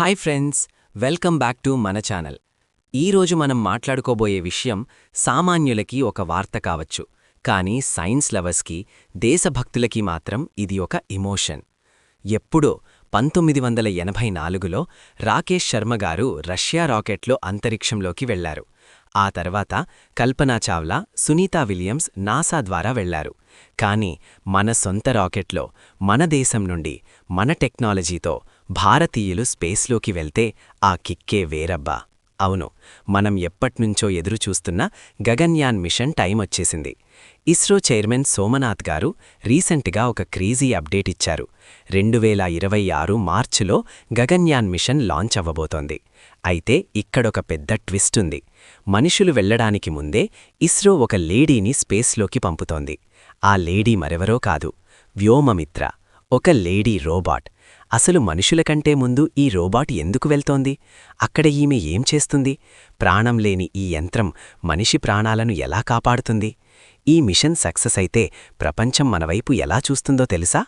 Hi friends welcome back to మన channel. ఈరోజు మనం మాట్లాడుకోబోయే విషయం సామాన్యులకి ఒక వార్త కావచ్చు. కానీ సైన్స్ లవర్స్కి దేశభక్తులకి మాత్రం ఇది ఒక ఇమోషన్. ఎప్పుడో పంతొమ్మిది వందల ఎనభై నాలుగులో రాకేష్ శర్మ గారు రష్యా రాకెట్లో అంతరిక్షంలోకి వెళ్ళారు. ఆ తర్వాత కల్పనా చావ్లా సునీతా విలియమ్స్ నాసా ద్వారా వెళ్ళారు. కానీ మన సొంత రాకెట్లో మన దేశం నుండి మన టెక్నాలజీతో భారతీయులు స్పేస్లోకి వెళ్తే ఆ కిక్కే వేరబ్బా. అవును మనం ఎప్పట్నుంచో ఎదురుచూస్తున్న గగన్యాన్ మిషన్ టైం వచ్చేసింది ఇస్రో చైర్మన్ సోమనాథ్ గారు రీసెంట్గా ఒక క్రీజీ అప్డేట్ ఇచ్చారు. రెండు వేల ఇరవై ఆరు మార్చిలో గగన్యాన్ మిషన్ లాంచ్ అవ్వబోతోంది. అయితే ఇక్కడొక పెద్ద ట్విస్ట్ ఉంది. మనుషులు వెళ్ళడానికి ముందే ఇస్రో ఒక లేడీని స్పేస్లోకి పంపుతోంది. ఆ లేడీ మరెవరో కాదు వ్యోమమిత్ర. ఒక లేడీ రోబాట్. అసలు మనుషుల కంటే ముందు ఈ రోబాట్ ఎందుకు వెళ్తోంది? అక్కడ ఈమె ఏం చేస్తుంది? ప్రాణం లేని ఈ యంత్రం మనిషి ప్రాణాలను ఎలా కాపాడుతుంది? ఈ మిషన్ సక్సెస్ అయితే ప్రపంచం మనవైపు ఎలా చూస్తుందో తెలుసా?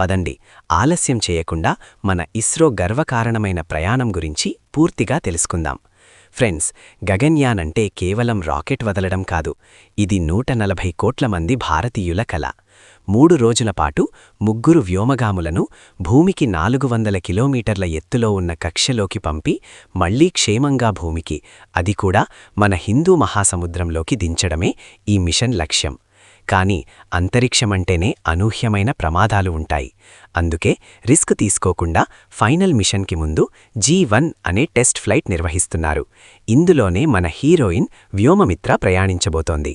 పదండి ఆలస్యం చేయకుండా మన ఇస్రో గర్వకారణమైన ప్రయాణం గురించి పూర్తిగా తెలుసుకుందాం. ఫ్రెండ్స్ గగన్యాన్ అంటే కేవలం రాకెట్ వదలడం కాదు ఇది నూట నలభై కోట్ల మంది భారతీయుల కళ మూడు రోజుల పాటు ముగ్గురు వ్యోమగాములను భూమికి నాలుగు వందల కిలోమీటర్ల ఎత్తులో ఉన్న కక్షలోకి పంపి మళ్ళీ క్షేమంగా భూమికి అది కూడా మన హిందూ మహాసముద్రంలోకి దించడమే ఈ మిషన్ లక్ష్యం. కానీ అంతరిక్షమంటేనే అనూహ్యమైన ప్రమాదాలు ఉంటాయి. అందుకే రిస్క్ తీసుకోకుండా ఫైనల్ మిషన్కి ముందు జీ వన్ అనే టెస్ట్ ఫ్లైట్ నిర్వహిస్తున్నారు. ఇందులోనే మన హీరోయిన్ వ్యోమమిత్ర ప్రయాణించబోతోంది.